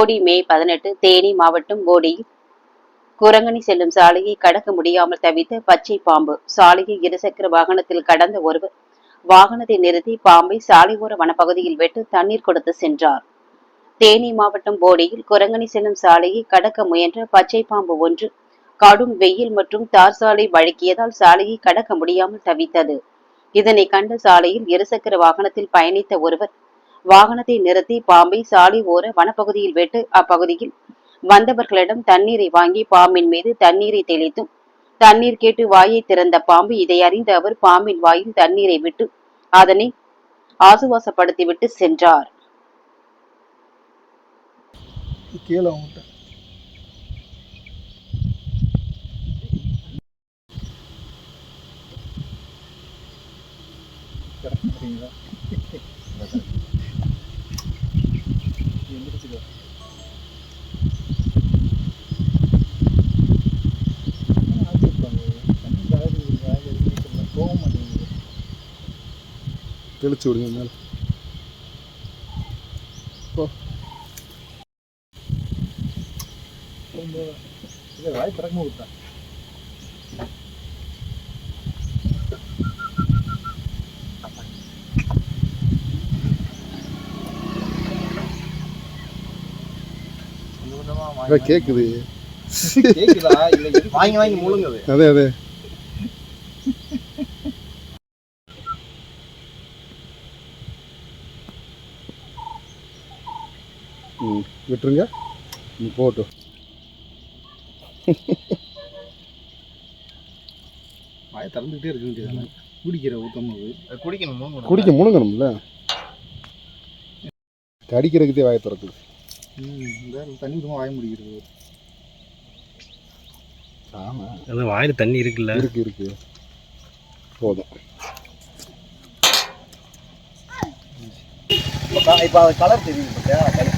போடி மே பதினெட்டு தேனி மாவட்டம் போடியில் குரங்கணி செல்லும் சாலையை கடக்க முடியாமல் தவித்த பச்சை பாம்பு. சாலையை இருசக்கர வாகனத்தில் கடந்த ஒருவர் வாகனத்தை நிறுத்தி பாம்பை சாலையோர வனப்பகுதியில் வெட்டு தண்ணீர் கொடுத்து சென்றார். தேனி மாவட்டம் போடியில் குரங்கணி செல்லும் சாலையை கடக்க முயன்ற பச்சை பாம்பு ஒன்று கடும் வெயில் மற்றும் தார் சாலை வழுக்கியதால் சாலையை கடக்க முடியாமல் தவித்தது. இதனை கண்ட சாலையில் இருசக்கர வாகனத்தில் பயணித்த ஒருவர் வாகனத்தை நிறுத்தி பாம்பை சாலை ஓர வனப்பகுதியில் விட்டு அப்பகுதியில் வந்தவர்களிடம் தண்ணீரை வாங்கி பாம்பின் மீது தண்ணீரை தெளித்தும் தண்ணீர் கேட்டு வாயை திறந்த பாம்பு இதை அறிந்த அவர் பாம்பின் வாயில் தண்ணீரை விட்டு அதனை ஆசுவாசப்படுத்திவிட்டு சென்றார். கீழே அவங்ககிட்ட தெளிச்சு விடுங்க மேலே. இல்லை வாய் திறக்காம விட்டேன் கேக்குது. கேக்குதா? வாங்கி வாங்கி முழுங்குது. அதே அதே. ம் விட்டுருங்க. ம் போட்டும் வாய் திறந்துக்கிட்டே இருக்க வேண்டியதானே குடிக்கிற ஊத்தம் போது அது குடிக்கணும் குடிக்க முழுங்கணும்ல கடிக்கிறதுக்கே வாயை திறக்குது. ம் இந்த தண்ணி ஊற்றமா வாய முடிக்கிறது. ஆமாம் அது வாயில் தண்ணி இருக்குல்ல? இருக்கு இருக்கு. போதும். இப்ப க- இப்ப அது கலர் தெரியுது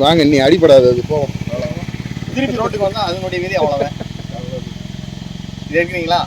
வாங்க நீ அடிபடாது அது போவோம் திருப்பி ரோட்டுக்கு வந்தா அதனுடைய விதி அவ்வளவுதான். இது இருக்கிறீங்களா